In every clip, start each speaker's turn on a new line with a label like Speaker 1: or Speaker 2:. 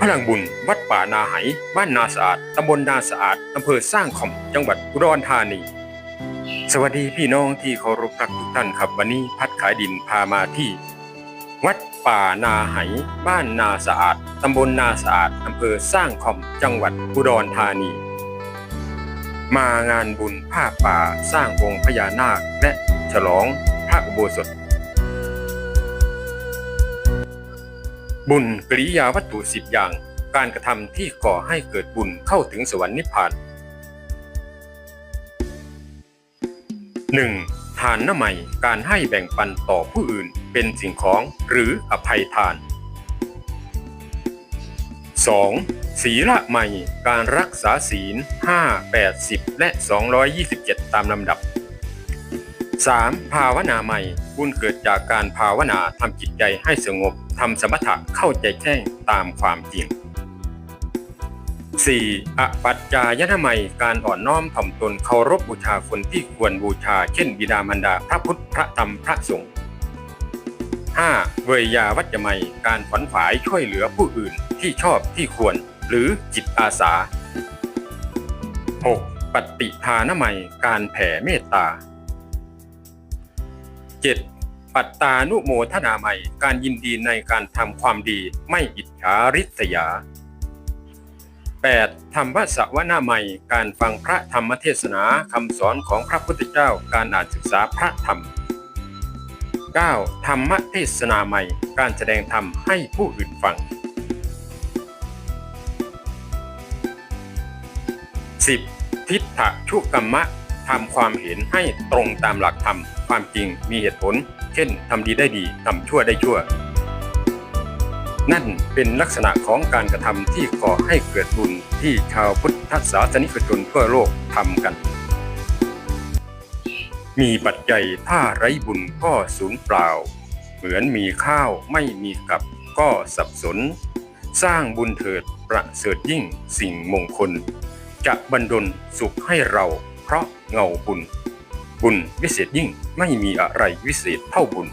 Speaker 1: พลังบุญ วัดป่านาไหบ้านนาสะอาดตำบลนาสะอาดอำเภอสร้างขอมจังหวัดอุดรธานี สวัสดีพี่น้องที่เคารพรักทุกท่านครับวันนี้พัดขายดินพามาที่ วัดป่านาไหบ้านนาสะอาดตำบลนาสะอาดอำเภอสร้างขอมจังหวัดอุดรธานี มางานบุญผ้าป่าสร้างองค์พญานาคและฉลองพระอุโบสถ บุญกริยาวัตถุสิบอย่าง การกระทำที่ก่อให้เกิดบุญเข้าถึงสวรรค์นิพพาน 1. ทานน้ำใหม่การให้แบ่งปันต่อผู้อื่นเป็นสิ่งของหรืออภัยทาน 2. ศีละใหม่การรักษาศีล 5 80 และ 227 ตามลำดับ 3. ภาวนาใหม่บุญเกิดจากการภาวนาทำจิตใจให้สงบำสมถะเข้าใจแจ้งตามความจริง 4. อปัจจายนะใหม่การอ่อนน้อมถ่อมตนเคารพบูชาคนที่ควรบูชา เช่น บิดามารดาพระพุทธพระธรรมพระสงฆ์ 5. เวยาวัจจะใหม่การขวนขวายช่วยเหลือผู้อื่นที่ชอบที่ควร หรือจิตอาสา 6. ปฏิทานใหม่การแผ่เมตตา 7. ปัตตานุโมทนาใหม่ การยินดีในการทำความดีไม่อิจฉาริษยา 8. ธรรมสวนาใหม่ การฟังพระธรรมเทศนาคำสอนของพระพุทธเจ้าการอ่านศึกษาพระธรรม 9. ธรรมเทศนาใหม่ การแสดงธรรมให้ผู้อื่นฟัง 10. ทิฏฐะชุกรรมะทำความเห็นให้ตรงตามหลักธรรม ความจริงมีเหตุผล เช่นทำดีได้ดีทำชั่วได้ชั่ว นั่นเป็นลักษณะของการกระทำที่ก่อให้เกิดบุญที่ชาวพุทธศาสนิกชนทั่วโลกทำกัน มีปัจจัยถ้าไร้บุญก็สูญเปล่า เหมือนมีข้าวไม่มีกับก็สับสน สร้างบุญเถิดประเสริฐยิ่งสิ่งมงคล จะบรรดลสุขให้เราเพราะเงาบุญ บุญวิเศษยิ่งไม่มีอะไรวิเศษเท่าบุญ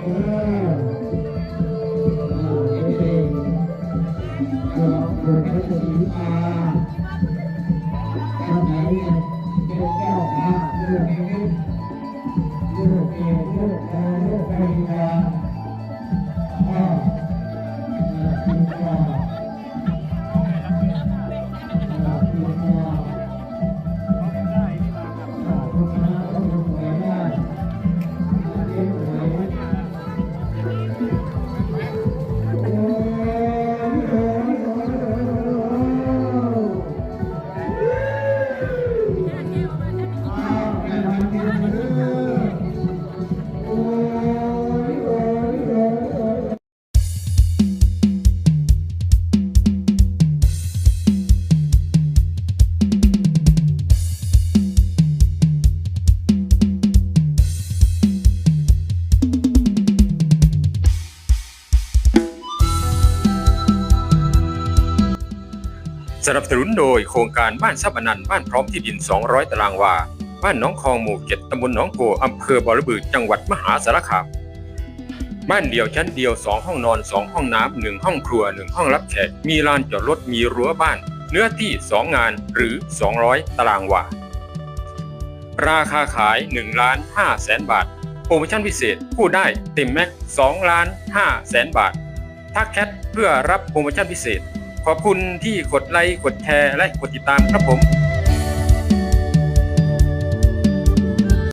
Speaker 2: เนั
Speaker 1: บสนุนโดยโครงการบ้านทรัพย์อนันต์บ้านพร้อมที่ดิน 200 ตารางวา บ้านหน้องคองหมู่เจ็ดตำบลหนองโพอำเภอบอระบือจังหวัดมหาสารคาม บ้านเดี่ยวชั้นเดียว 2 ห้องนอน 2 ห้องน้ำ1ห้องครัว 1 ห้องรับแขก มีลานจอดรถ มีรั้วบ้าน เนื้อที่ 2 งานหรือ 200 ตารางวา ราคาขาย1ล้าน5แสนบาท โปรโมชั่นพิเศษผู้ได้เต็มแม็ก2ล้าน5แสนบาท ทักแชทเพื่อรับโปรโมชั่นพิเศษ ขอบคุณที่กดไลค์กดแชร์และกดติดตามครับผม